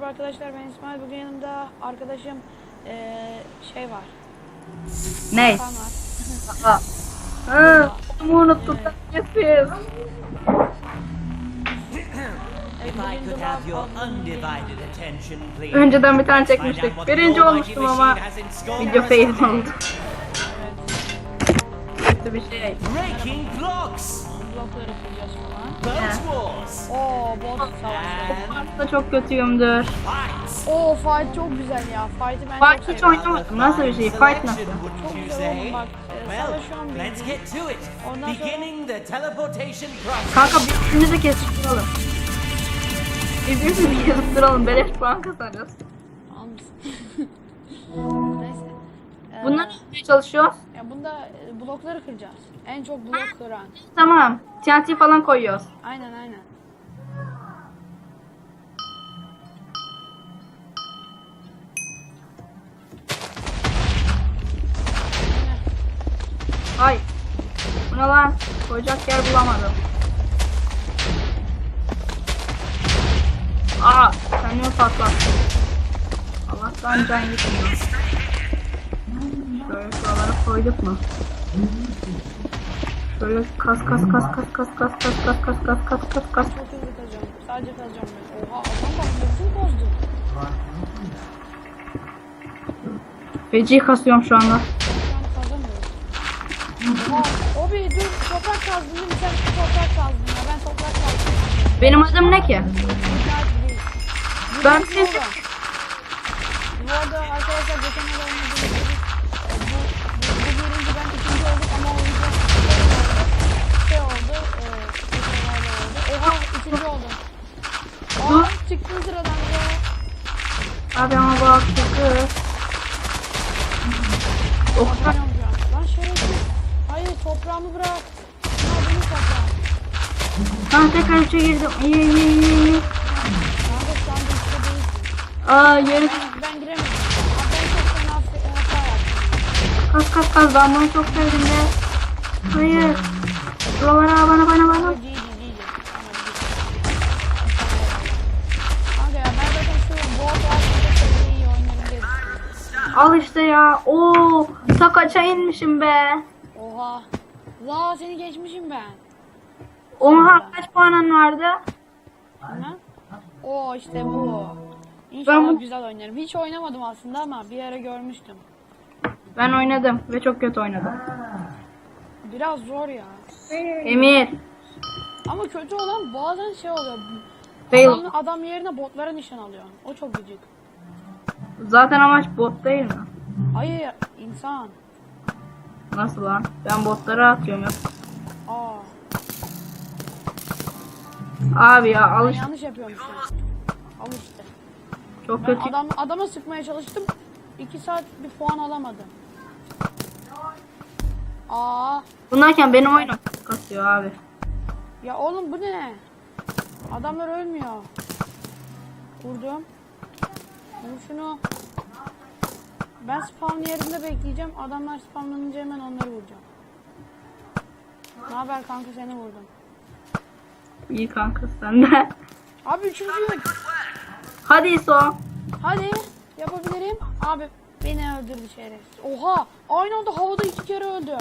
merhaba arkadaşlar ben İsmail. Bugün yanımda arkadaşım eee, şey var. Ne? Hakan var. Aa. Ha, bunu unuttum. Yapayım. Evet, If I bugün could de have your var- undivided attention, please. Önceden bir tane çekmiştik. Birinci olmuştum ama video fail oldu. Kötü bir şey. Breaking blocks, blokları kıracağız falan. Oo bot savaşı. Aslında çok kötüyümdür. Oo fight çok güzel ya. Fight'ı ben Fight çok hiç seviyorum. oynamadım. Nasıl bir şey? Fight nasıl? Çok güzel oğlum bak. e, Well, savaşıyorum let's bildiğin. get to it. Ondan sonra- Beginning the teleportation process. Kanka birbirimizi kesiştirelim. Birbirimizi kesip duralım. Beleş puan kazanırız. Almışsın. Neyse. Ee, Bunlar ne çalışıyoruz? Ya bunda e, blokları kıracağız. En çok blok kıran. Tamam. TNT falan koyuyoruz. Aynen aynen. Ay. Bu ne lan? Koyacak yer bulamadım. Aa, kendimi patlattım. Allah'tan can gitmiyor. Koyduk mu? Şöyle kas kas kas kas kas kas kas kas kas kas kas kas kas. Hızlı kazacağım. Sadece kazacağım ben. Oha adam bak bütün bozdu. Feci kasıyorum şu anda. Ben kazamıyorum. Oha o bir dur toprak kazdın? Sen toprak kazdın ya. Ben toprak kazdım. Benim adım ne ki? Ben Yürüyüş çıktın sıradan ya. Abi ama bak. Oh, Oynayacağım. Lan şerefsiz. Hayır toprağımı bırak. Ha toprağım. ben tekrar içe girdim. İyi iyi iyi iyi. Kanka şu anda değilsin. Aa yeri Ben, ben giremedim. Ben çok fena hata hata yaptım. kas kas kas ben bunu çok sevdim de. Hayır. Buralara bana bana bana. Ama Al işte ya. Oo, ta kaça inmişim be. Oha. La seni geçmişim ben. Oha kaç puanın vardı? Bilmem. Oo işte bu. İnşallah Ben bu- güzel oynarım. Hiç oynamadım aslında ama bir ara görmüştüm. Ben oynadım ve çok kötü oynadım. Biraz zor ya. Emir. Ama kötü olan bazen şey oluyor. Fail. Adam, adam yerine botlara nişan alıyor. O çok gıcık. Zaten amaç bot değil mi? Hayır insan. Nasıl lan? Ben botlara atıyorum ya. Aa. Abi ya Ben işte. yanlış yapıyormuşum. Al işte. Çok Ben kötü. adam, adama sıkmaya çalıştım. 2 saat bir puan alamadım. Aa. Bunlarken benim oyunum kasıyor abi. Ya oğlum bu ne? Adamlar ölmüyor. Vurdum. Şunu. Ben spawn yerinde bekleyeceğim. Adamlar spawnlanınca hemen onları vuracağım. Ne haber kanka seni vurdum. İyi kanka sen de. Abi üçüncüyüm. Hadi İso. Hadi yapabilirim. Abi beni öldürdü şerefsiz. Oha aynı anda havada iki kere öldüm.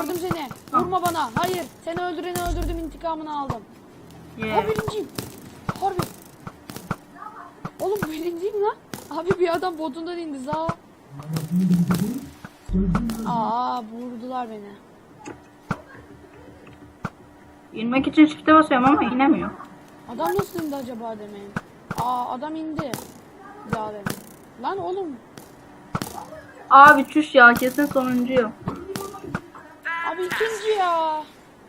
Gördüm seni. Vurma bana. Hayır seni öldüreni öldürdüm intikamını aldım. Yeah. birinciyim. Harbi. Oğlum birinciyim lan. Abi bir adam botundan indi za. Aa vurdular beni. İnmek için çifte basıyorum ama inemiyor. Adam nasıl indi acaba demeyin. Aa adam indi. Daha demin. Lan oğlum. Abi çüş ya kesin sonuncuyum. Abi ikinci ya.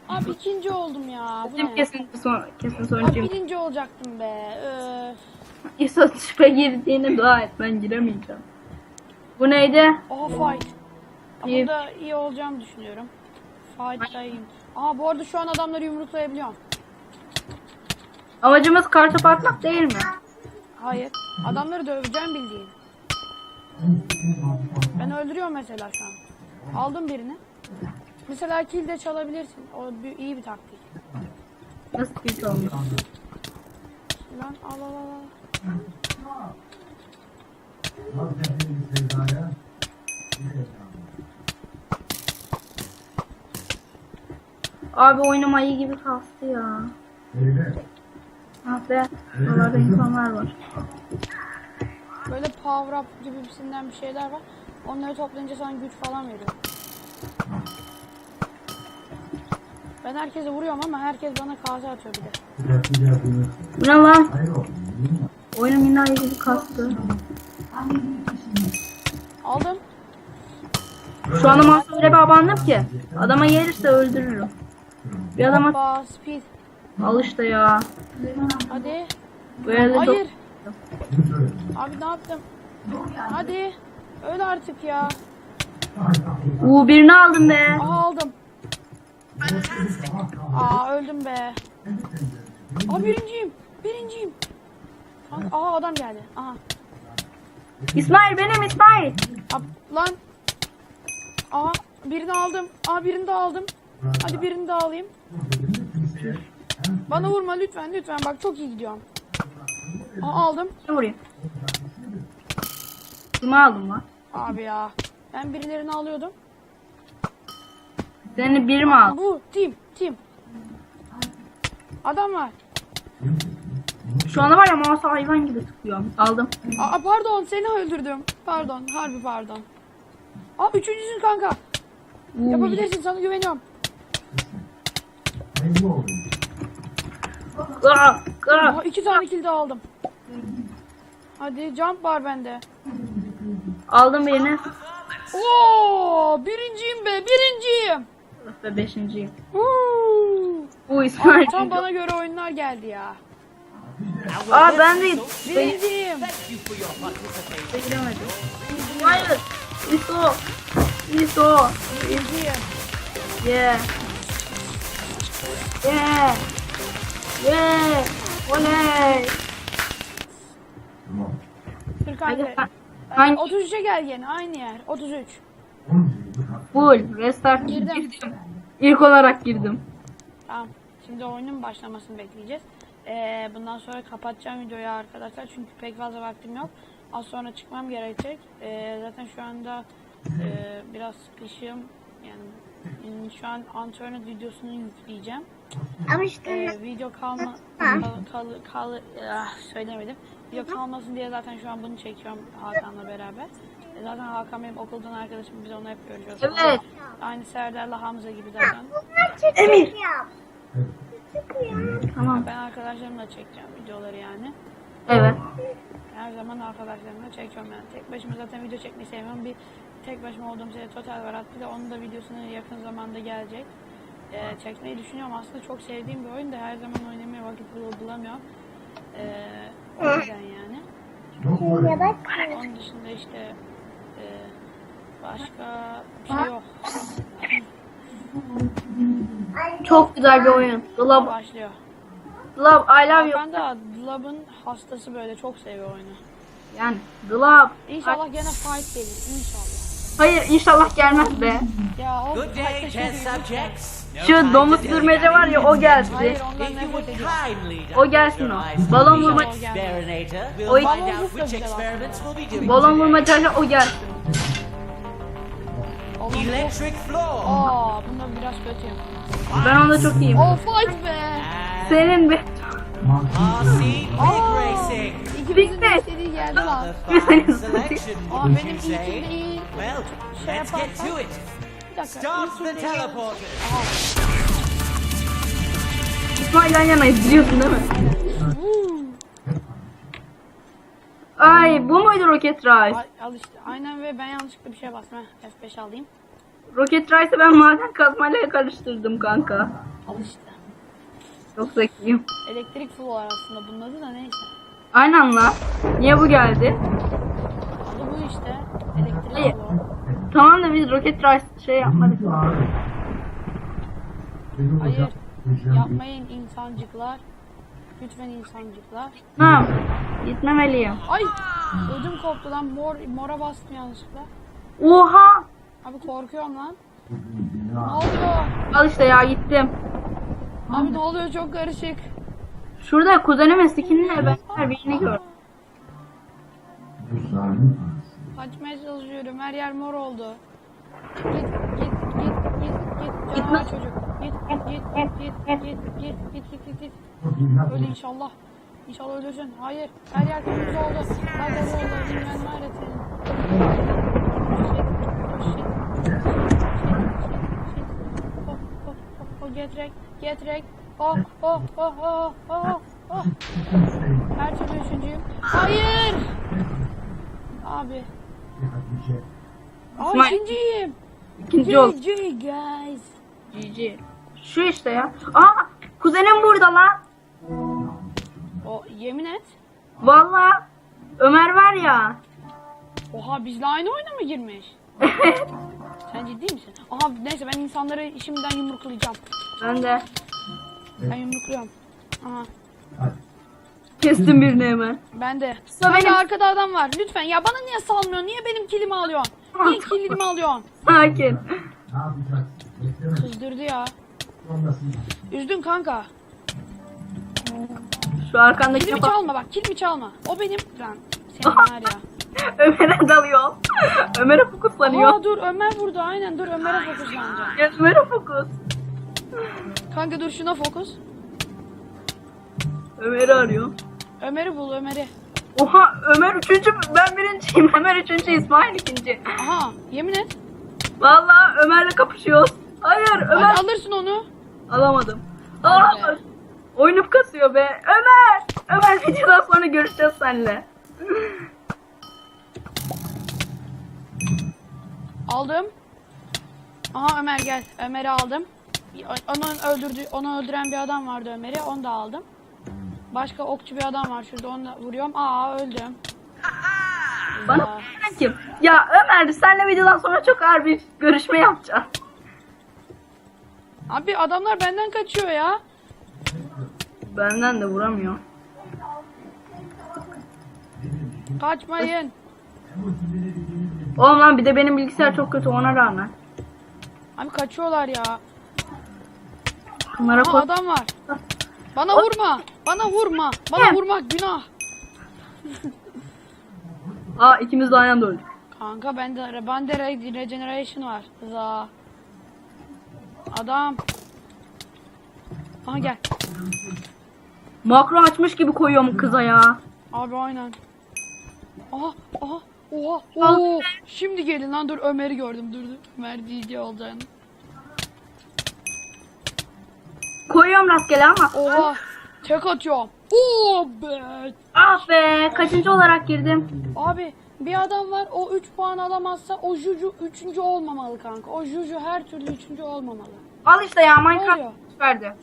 Abi ikinci oldum ya. Bu Kesin ne? kesin son, kesin Abi birinci olacaktım be. Öf. İso çipe girdiğini dua et ben giremeyeceğim. Bu neydi? Oha fight. Ama İyi. Bunda iyi olacağımı düşünüyorum. Fight'ta iyiyim. Aa bu arada şu an adamları yumruklayabiliyorum. Amacımız kartopu atmak değil mi? Hayır. Adamları döveceğim bildiğin. Ben öldürüyorum mesela şu an. Aldım birini. Mesela kill de çalabilirsin. O bir, iyi bir taktik. Nasıl bir olmuş? Lan al al al. Abi oyunum ayı gibi kastı ya. Ah be. Buralarda insanlar var. Böyle power up gibisinden bir şeyler var. Onları toplayınca sana güç falan veriyor. Ben herkese vuruyorum ama herkes bana kase atıyor bir de. Bu ne lan? Oyunum yine ayı gibi kastı. Aldım. Şu anda masa öyle bir abandım ki. Adama gelirse öldürürüm. Bir adama Hoppa speed. al işte ya. Hadi. Böyle çok... Hayır. Abi ne yaptım? Hadi. Öl artık ya. Uuu birini aldım be. Aha aldım. Aa öldüm be. Aa birinciyim. Birinciyim. Aha adam geldi. Aha. İsmail benim İsmail. Ab, lan. Aha birini aldım. Aa birini de aldım. Hadi birini de alayım. Bana vurma lütfen lütfen bak çok iyi gidiyorum. Aa aldım. Ne vurayım? Kimi aldım lan? Abi ya. Ben birilerini alıyordum. Seni biri mi aldı? Bu team team. Adam var. Şu anda var ya mouse hayvan gibi tıklıyorum. Aldım. Aa pardon seni öldürdüm. Pardon harbi pardon. Aa üçüncüsün kanka. Uuu. Yapabilirsin sana güveniyorum. Aa, aa. İki tane kill de aldım. Hadi jump var bende. Aldım birini. Oo birinciyim be birinciyim. Ve beşinciyim. Huu. Bu İsmail. Tam bana göre oyunlar geldi ya. Aa ben de participation. giremedim. Hayır. İso. İso. Birinciyim. Yeah. Yeah. Yeah. Oley. Hadi kanka. sen. Ee, Hangi? 33'e gel yine aynı yer. 33. Full. Restart. Girdim. girdim. İlk olarak girdim. Tamam. Şimdi oyunun başlamasını bekleyeceğiz. Ee, bundan sonra kapatacağım videoyu arkadaşlar çünkü pek fazla vaktim yok. Az sonra çıkmam gerekecek. Ee, zaten şu anda e, biraz sıkışığım. Yani mm, şu an Antoine videosunu yükleyeceğim. Ama işte. Ee, video kalma kal, kal, kal- ah, söylemedim. Video kalmasın diye zaten şu an bunu çekiyorum Hakan'la beraber. Zaten Hakan benim okuldan arkadaşım biz onu hep görüyoruz. Evet. Aynı Serdar'la Hamza gibi zaten. Emir. Tamam. Ben arkadaşlarımla çekeceğim videoları yani. Evet. Her zaman arkadaşlarımla çekiyorum yani. Tek başıma zaten video çekmeyi sevmiyorum. Bir tek başıma olduğum şey Total var. Bir de onun da videosunu yakın zamanda gelecek. Ee, çekmeyi düşünüyorum. Aslında çok sevdiğim bir oyun da her zaman oynamaya vakit bul- bulamıyorum. Ee, o yüzden yani. Onun dışında işte başka bir şey yok. Çok güzel bir oyun. Love, Başlıyor. love, I love you. Ben de Glob'un hastası böyle çok seviyor oyunu. Yani love. İnşallah gene fight gelir. İnşallah. Hayır inşallah gelmez be. Ya o Good day, subjects. Şu domuz to sürmece var ya o gelsin. Hayır ondan nefret ediyorum. O gelsin o. Balon vurma find Balon vurma experiments we'll be doing balon today. vurma çalışa o gelsin. Electric floor. Aa bunda biraz kötüyüm. Ben onda çok iyiyim. Oh fight be. Senin be. RC Big Aa, Racing. İkimizin de istediği geldi lan. Aa benim ilkimde iyi. Well, şey let's get to it. Bir dakika. Start the teleporter. Aha. İsmail yan yanayız biliyorsun değil mi? Ay bu muydu Rocket Rice? Ay, al işte. Aynen ve ben yanlışlıkla bir şey bastım. Heh, F5 alayım. Rocket Rice'ı ben maden kazmayla karıştırdım kanka. Al işte. Çok zekiyim. Elektrik flow aslında bunun adı da neyse. Aynen la. Niye bu geldi? Adı bu işte. Elektrik Hayır. Tamam da biz Rocket Rice şey yapmadık. Hayır. Yapmayın insancıklar. Lütfen insancıklar. Tamam. Gitmemeliyim. Ay! Ödüm koptu lan. Mor, mora bastım yanlışlıkla. Oha! Abi korkuyorum lan. Ne oluyor? Al işte ya gittim. Abi ne oluyor çok karışık. Şurada kuzenim eskikinle benzer birini gördüm. Kaçmaya çalışıyorum. Her yer mor oldu. Git git git git git. Ya çocuk. Git git git git git git git git git git git. Öl inşallah. İnşallah ölürsün. Hayır. Her yer kırmızı oldu. Hadi hadi oldu. Bilmem ne öğretin. Getrek getrek. Oh oh oh oh oh oh. Her türlü üçüncüyüm. Hayır. Abi. Aa İsmail. ikinciyim. İkinci ol. GG guys. GG. Şu işte ya. Aa kuzenim burada lan. O yemin et. Valla Ömer var ya. Oha bizle aynı oyuna mı girmiş? Sen ciddi misin? Aha neyse ben insanları şimdiden yumruklayacağım. ben de Ben yumrukluyorum. Aha kestim birini hemen. ben de. Kanka benim. arkada adam var. Lütfen ya bana niye salmıyorsun? Niye benim kilimi alıyorsun? Niye kilimi alıyorsun? Sakin. Kızdırdı ya. Üzdün kanka. Şu arkandaki Kilimi çalma bak kilimi çalma. O benim. Lan senin var ya. Ömer'e dalıyor. Ömer'e fokuslanıyor. Aa dur Ömer burada aynen dur Ömer'e fokuslanacağım. Ya Ömer'e fokus. Kanka dur şuna fokus. Ömer'i arıyor. Ömer'i bul Ömer'i. Oha Ömer üçüncü ben birinciyim. Ömer üçüncü İsmail ikinci. Aha yemin et. Vallahi Ömer'le kapışıyoruz. Hayır Ömer Hadi alırsın onu. alamadım. Hadi Aa, be. oyunum kasıyor be. Ömer. Ömer videodan sonra görüşeceğiz seninle. Aldım. Aha Ömer gel. Ömer'i aldım. Onu öldürdü, onu öldüren bir adam vardı Ömer'i. Onu da aldım. Başka okçu bir adam var şurada. Onu da vuruyorum. Aa öldüm. Bana kim? Ya Ömer seninle videodan sonra çok ağır bir görüşme yapacağız. Abi adamlar benden kaçıyor ya. Benden de vuramıyor. Kaçmayın. Oğlum lan bir de benim bilgisayar çok kötü ona rağmen. Abi kaçıyorlar ya. Bunlara adam var. Bana vurma. Bana vurma. Bana vurmak günah. Aa ikimiz de aynı anda öldük. Kanka bende bende re- regeneration var. Za. Adam. Aha gel. Makro açmış gibi koyuyorum kıza ya. Abi aynen. Aha aha oha oo. Şimdi gelin lan dur Ömer'i gördüm dur dur. Ömer GG olacağını. Koyuyorum rastgele ama. Oha. Tek atıyorum. Oo be. Ah be kaçıncı olarak girdim. Abi bir adam var o 3 puan alamazsa o Juju 3. olmamalı kanka. O Juju her türlü 3. olmamalı. Al işte ya? Minecraft verdi.